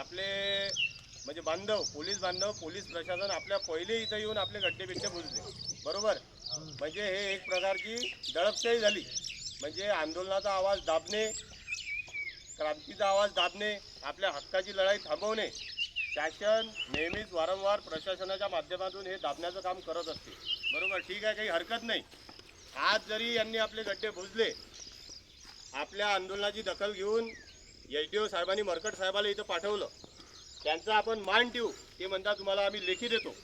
आपले म्हणजे बांधव पोलीस बांधव पोलीस प्रशासन आपल्या पहिले इथं येऊन आपले गड्डे बिड्डे बुजले. बरोबर? म्हणजे हे एक प्रकारची दडपशाही झाली. म्हणजे आंदोलनाचा आवाज दाबणे क्रांतीचा आवाज दाबणे आपल्या हक्काची लढाई थांबवणे शासन नेहमीच वारंवार प्रशासनाच्या माध्यमातून हे दाबण्याचं काम करत असते. बरोबर? ठीक आहे काही हरकत नाही. आज जरी यांनी आपले गड्डे भुजले आपल्या आंदोलनाची दखल घेऊन एच डी ओ साहेबांनी मरकट साहेबाला इथं पाठवलं. त्यांचा आपण मान ठेवू ते म्हणता तुम्हाला आम्ही लेखी देतो.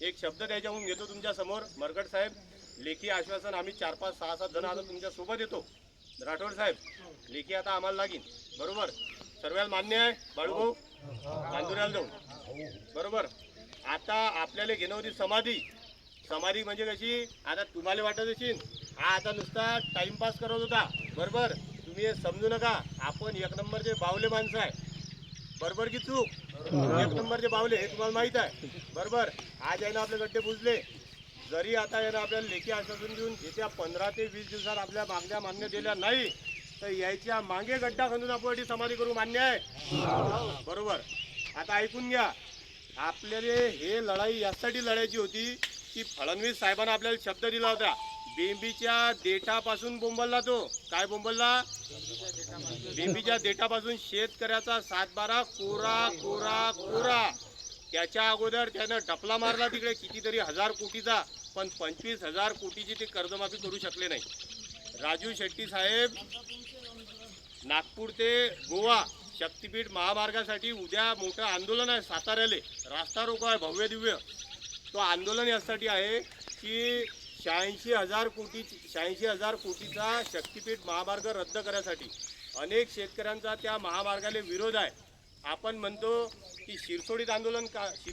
एक शब्द त्याच्याहून घेतो तुमच्यासमोर मरकट साहेब. लेखी आश्वासन आम्ही चार पाच सहा सात जण आता तुमच्यासोबत येतो. राठोड साहेब लेखी आता आम्हाला लागेल बरोबर? सर्वांना मान्य आहे? बाळूभाऊ कांदुऱ्याला जाऊ बरोबर? आता आपल्याला घेणं होती समाधी. समाधी म्हणजे कशी? आता तुम्हाला वाटत असेल हा आता नुसता टाइमपास करत होता. बरोबर? तुम्ही हे समजू नका. आपण एक नंबरचे बावले माणसं आहे. बरोबर की चूक? एक नंबरचे बावले हे तुम्हाला माहीत आहे. बरोबर? आज यानं आपले गड्डे बुजले. जरी आता यानं आपल्याला लेखी आश्वासन देऊन येत्या पंधरा ते वीस दिवसात आपल्या मागण्या मान्य दिल्या नाही तर यायच्या मागे गड्डा खंदून आपण ती समाधी करू मान्य आहे. बरोबर? आता ऐकून घ्या. आपल्याला हे लढाई यासाठी लढायची होती की फडणवीस साहेबांना आपल्याला शब्द दिला होता. बेंबीच्या देठापासून बोंबलला तो. काय बोंबलला? बेंबीच्या देठापासून शेतकऱ्याचा सातबारा कोरा कोरा कोरा. त्याच्या अगोदर त्यानं टपला मारला तिकडे कितीतरी हजार कोटीचा. पण पंचवीस हजार कोटीची ते कर्जमाफी करू शकले नाही. राजू शेट्टी साहेब नागपूर ते गोवा शक्तीपीठ महामार्गासाठी उद्या मोठं आंदोलन आहे साताऱ्याले. रास्ता रोको आहे भव्य दिव्य. तो आंदोलन यासाठी आहे की शहाऐंशी हजार कोटी शहाऐंशी हजार कोटीचा शक्तीपीठ महामार्ग रद्द करण्यासाठी अनेक शेतकऱ्यांचा त्या महामार्गाला विरोध आहे. आपण म्हणतो की शिरसोडीत आंदोलन का